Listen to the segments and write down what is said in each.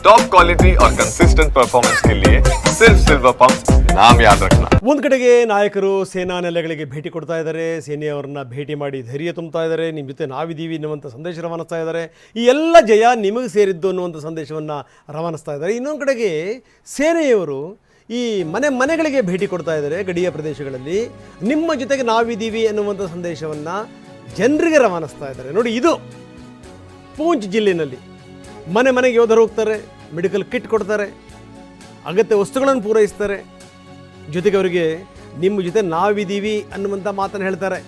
Top quality और consistent performance के लिए सिर्फ सिल्वर पंप नाम याद रखना ಒಂದು ಕಡೆಗೆ ನಾಯಕರು ಸೇನಾ ನೆಲೆಗಳಿಗೆ ಭೇಟಿ ಕೊಡ್ತಾ ಇದ್ದಾರೆ ಸೇನೆಯವರನ್ನ ಭೇಟಿ ಮಾಡಿ ಧೈರ್ಯ ತುಂಬ್ತಾ ಇದ್ದಾರೆ ನಿಮ್ಮ ಜೊತೆ ನಾವಿದ್ದೀವಿ ಅನ್ನುವಂಥ ಸಂದೇಶ ರವಾನಿಸ್ತಾ ಇದ್ದಾರೆ ಈ ಎಲ್ಲ ಜಯ ನಿಮಗೆ ಸೇರಿದ್ದು ಅನ್ನುವಂಥ ಸಂದೇಶವನ್ನು ರವಾನಿಸ್ತಾ ಇದ್ದಾರೆ ಇನ್ನೊಂದು ಕಡೆಗೆ ಸೇನೆಯವರು ಈ ಮನೆ ಮನೆಗಳಿಗೆ ಭೇಟಿ ಕೊಡ್ತಾ ಇದ್ದಾರೆ ಗಡಿಯ ಪ್ರದೇಶಗಳಲ್ಲಿ ನಿಮ್ಮ ಜೊತೆಗೆ ನಾವಿದ್ದೀವಿ ಅನ್ನುವಂಥ ಸಂದೇಶವನ್ನು ಜನರಿಗೆ ರವಾನಿಸ್ತಾ ಇದ್ದಾರೆ ನೋಡಿ ಇದು ಪೂಂಚ್ ಜಿಲ್ಲೆಯಲ್ಲಿ ಮನೆ ಮನೆಗೆ ಯೋಧರು ಹೋಗ್ತಾರೆ ಮೆಡಿಕಲ್ ಕಿಟ್ ಕೊಡ್ತಾರೆ, ಅಗತ್ಯ ವಸ್ತುಗಳನ್ನು ಪೂರೈಸ್ತಾರೆ. ಜೊತೆಗೆ ಅವರಿಗೆ ನಿಮ್ಮ ಜೊತೆ ನಾವಿದ್ದೀವಿ ಅನ್ನುವಂಥ ಮಾತನ್ನು ಹೇಳ್ತಾರೆ.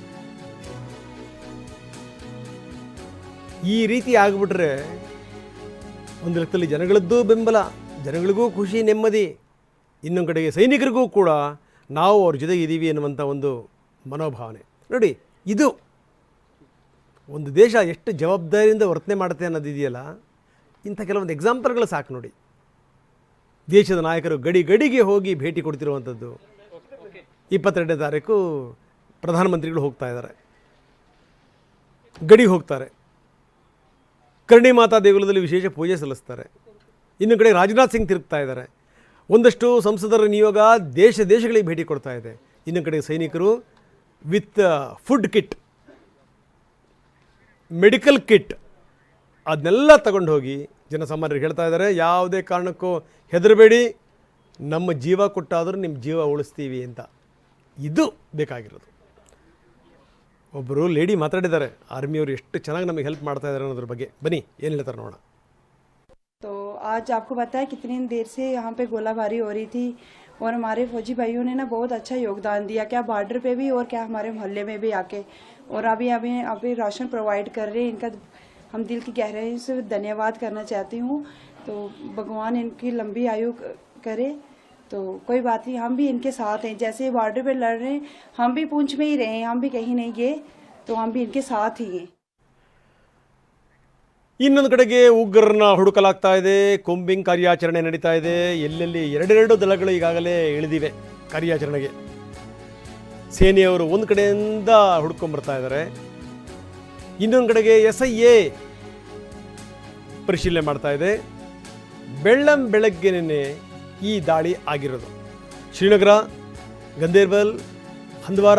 ಈ ರೀತಿ ಆಗಿಬಿಟ್ರೆ ಒಂದು ಲೆಕ್ಕದಲ್ಲಿ ಜನಗಳದ್ದು ಬೆಂಬಲ, ಜನಗಳಿಗೂ ಖುಷಿ, ನೆಮ್ಮದಿ. ಇನ್ನೊಂದು ಕಡೆಗೆ ಸೈನಿಕರಿಗೂ ಕೂಡ ನಾವು ಅವ್ರ ಜೊತೆಗೆ ಇದ್ದೀವಿ ಅನ್ನುವಂಥ ಒಂದು ಮನೋಭಾವನೆ. ನೋಡಿ, ಇದು ಒಂದು ದೇಶ ಎಷ್ಟು ಜವಾಬ್ದಾರಿಯಿಂದ ವರ್ತನೆ ಮಾಡುತ್ತೆ ಅನ್ನೋದಿದೆಯಲ್ಲ ಇಂಥ ಕೆಲವೊಂದು ಎಕ್ಸಾಂಪಲ್ಗಳು ಸಾಕು ನೋಡಿ. ದೇಶದ ನಾಯಕರು ಗಡಿ ಗಡಿಗೆ ಹೋಗಿ ಭೇಟಿ ಕೊಡ್ತಿರುವಂಥದ್ದು. ಇಪ್ಪತ್ತೆರಡನೇ ತಾರೀಕು ಪ್ರಧಾನಮಂತ್ರಿಗಳು ಹೋಗ್ತಾ ಇದ್ದಾರೆ. ಗಡಿಗೆ ಹೋಗ್ತಾರೆ. ಕರ್ಣಿ ಮಾತಾ ದೇಗುಲದಲ್ಲಿ ವಿಶೇಷ ಪೂಜೆ ಸಲ್ಲಿಸ್ತಾರೆ. ಇನ್ನು ಕಡೆ ರಾಜನಾಥ್ ಸಿಂಗ್ ತಿರುಗ್ತಾ ಇದ್ದಾರೆ. ಒಂದಷ್ಟು ಸಂಸದರ ನಿಯೋಗ ದೇಶ ದೇಶಗಳಿಗೆ ಭೇಟಿ ಕೊಡ್ತಾ ಇದೆ. ಇನ್ನು ಕಡೆ ಸೈನಿಕರು with food kit medical kit ಅದನ್ನೆಲ್ಲ ತಗೊಂಡು ಹೋಗಿ ಜನಸಾಮಾನ್ಯರಿಗೆ ಹೇಳ್ತಾ ಇದ್ದಾರೆ ಯಾವುದೇ ಕಾರಣಕ್ಕೂ ಹೆದರಬೇಡಿ ನಮ್ಮ ಜೀವ ಕೊಟ್ಟಾದರೂ ನಿಮ್ಮ ಜೀವ ಉಳಿಸ್ತೀವಿ ಅಂತ ಇದು ಬೇಕಾಗಿರೋದು ಒಬ್ಬರು ಲೇಡಿ ಮಾತಾಡಿದ್ದಾರೆ ಆರ್ಮಿಯವರು ಎಷ್ಟು ಚೆನ್ನಾಗಿ ನಮಗೆ ಹೆಲ್ಪ್ ಮಾಡ್ತಾ ಇದ್ದಾರೆ ಅನ್ನೋದ್ರ ಬಗ್ಗೆ ಬನ್ನಿ ಏನು ಹೇಳ್ತಾರೆ ನೋಡೋಣ तो आज आपको पता है कितनी देर से यहाँ पे गोलाबारी हो रही थी और हमारे फौजी भाइयों ने ना बहुत अच्छा योगदान दिया क्या बॉर्डर पे भी और क्या हमारे मोहल्ले में भी आके और अभी अभी अभी राशन प्रोवाइड कर रहे हैं इनका हम दिल की गहराई से धन्यवाद करना चाहती हूँ तो भगवान इनकी लंबी आयु क- करे तो कोई बात नहीं हम भी इनके साथ हैं जैसे बॉर्डर पे लड़ रहे हैं हम भी पूंछ में ही रहे हैं हम भी कहीं नहीं गए तो हम भी इनके साथ ही हैं ಇನ್ನೊಂದು ಕಡೆಗೆ ಉಗ್ರರನ್ನ ಹುಡುಕಲಾಗ್ತಾ ಇದೆ ಕೊಂಬಿಂಗ್ ಕಾರ್ಯಾಚರಣೆ ನಡೀತಾ ಇದೆ ಎಲ್ಲೆಲ್ಲಿ ಎರಡೆರಡು ದಳಗಳು ಈಗಾಗಲೇ ಇಳಿದಿವೆ ಕಾರ್ಯಾಚರಣೆಗೆ ಸೇನೆಯವರು ಒಂದು ಕಡೆಯಿಂದ ಹುಡ್ಕೊಂಡ್ಬರ್ತಾ ಇದ್ದಾರೆ ಇನ್ನೊಂದು ಕಡೆಗೆ ಎಸ್ ಐ ಎ ಪರಿಶೀಲನೆ ಮಾಡ್ತಾ ಇದೆ. ಬೆಳ್ಳಂ ಬೆಳಗ್ಗೆನೇ ಈ ದಾಳಿ ಆಗಿರೋದು. ಶ್ರೀನಗರ ಗಂದೇರ್ಬಲ್ ಹಂದ್ವಾರ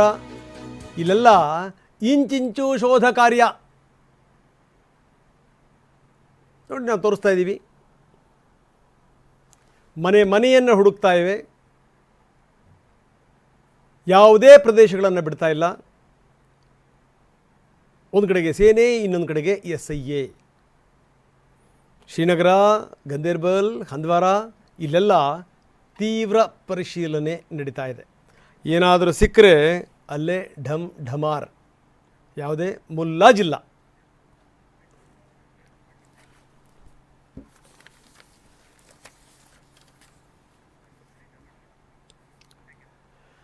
ಇಲ್ಲೆಲ್ಲ ಇಂಚಿಂಚು ಶೋಧ ಕಾರ್ಯ. ನೋಡಿ ನಾವು ತೋರಿಸ್ತಾ ಇದ್ದೀವಿ. ಮನೆ ಮನೆಯನ್ನು ಹುಡುಕ್ತಾ ಇವೆ. ಯಾವುದೇ ಪ್ರದೇಶಗಳನ್ನು ಬಿಡ್ತಾ ಇಲ್ಲ. ಒಂದು ಕಡೆಗೆ ಸೇನೆ, ಇನ್ನೊಂದು ಕಡೆಗೆ S I A Srinagar Ganderbal Handwara, ಇಲ್ಲೆಲ್ಲ ತೀವ್ರ ಪರಿಶೀಲನೆ ನಡೀತಾ ಇದೆ. ಏನಾದರೂ ಸಿಕ್ಕರೆ ಅಲ್ಲೇ ಢಮ್ ಢಮಾರ್. ಯಾವುದೇ ಮುಲ್ಲಾಜಿಲ್ಲ.